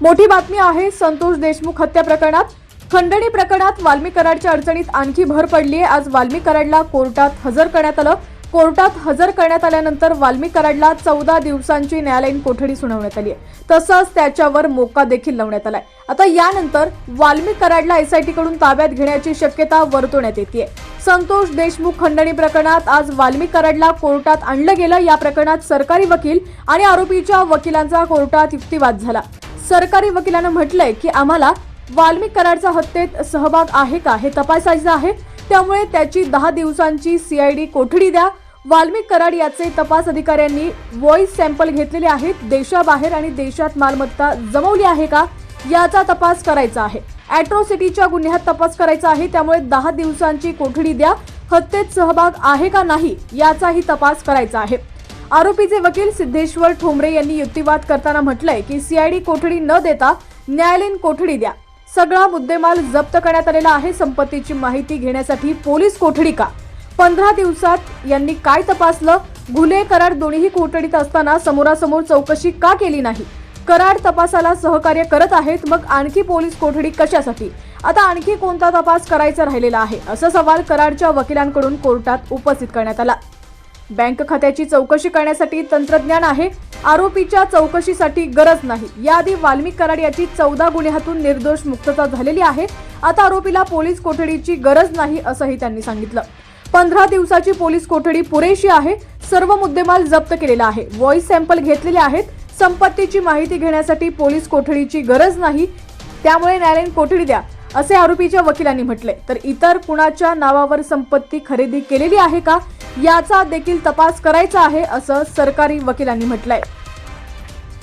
मोठी बातमी आहे संतोष देशमुख हत्या प्रकरणात. खंडणी प्रकरणात वाल्मी कराडच्या अडचणीत आणखी भर पडली आहे आज वाल्मी कराडला कोर्टात हजर करण्यात आलं. कोर्टात हजर करण्यात आल्यानंतर वाल्मी कराडला चौदा दिवसांची न्यायालयीन कोठडी सुनावण्यात आली आहे तसंच त्याच्यावर मोका देखील लावण्यात आलाय. आता यानंतर वाल्मी कराडला एसआयटी कडून ताब्यात घेण्याची शक्यता वर्तवण्यात येते संतोष देशमुख खंडणी प्रकरणात आज वाल्मी कराडला कोर्टात आणलं गेलं. या प्रकरणात सरकारी वकील आणि आरोपीच्या वकिलांचा कोर्टात युक्तिवाद झाला. सरकारी वकिलानं म्हटलंय की आम्हाला वाल्मिक कराडचा हत्येत सहभाग आहे का? हे तपासायचं आहे. त्यामुळे त्याची दहा दिवसांची सीआयडी कोठडी द्या. वाल्मिक कराड याचे तपास अधिकाऱ्यांनी व्हॉइस सॅम्पल घेतलेले आहेत. देशाबाहेर आणि देशात मालमत्ता जमवली आहे का? याचा तपास करायचा आहे. अॅट्रॉसिटीच्या गुन्ह्यात तपास करायचा आहे. त्यामुळे दहा दिवसांची कोठडी द्या. हत्येत सहभाग आहे का नाही याचाही तपास करायचा आहे. आरोपीचे वकील सिद्धेश्वर ठोंबरे यांनी युक्तिवाद करताना म्हटलंय की सीआयडी कोठडी न देता न्यायालयीन कोठडी द्या. सगळा मुद्देमाल जप्त करण्यात आलेला आहे संपत्तीची माहिती घेण्यासाठी पोलीस कोठडी का? पंधरा दिवसात यांनी काय तपासलं? गुन्हे कराड दोन्ही कोठडीत असताना समोरासमोर चौकशी का केली नाही? कराड तपासाला सहकार्य करत आहेत मग आणखी पोलीस कोठडी कशासाठी? आता आणखी कोणता तपास करायचा राहिलेला आहे? असा सवाल कराडच्या वकिलांकडून कोर्टात उपस्थित करण्यात आला. बँक खात्याची चौकशी करण्यासाठी तंत्रज्ञान आहे. आरोपीच्या चौकशीसाठी गरज नाही. याआधी वाल्मिक कराड याची चौदा गुन्ह्यातून निर्दोष मुक्तता झालेली आहे. आता आरोपीला पोलीस कोठडीची गरज नाही असंही त्यांनी सांगितलं. पंधरा दिवसाची पोलीस कोठडी पुरेशी आहे. सर्व मुद्देमाल जप्त केलेला आहे. व्हॉइस सॅम्पल घेतलेले आहेत. संपत्तीची माहिती घेण्यासाठी पोलीस कोठडीची गरज नाही. त्यामुळे न्यायालयीन कोठडी द्या असे आरोपीच्या वकिलांनी म्हटले तर इतर कुणाच्या नावावर संपत्ती खरेदी केलेली आहे का? याचा देखील तपास करायचा आहे असं सरकारी वकिलांनी म्हटलंय.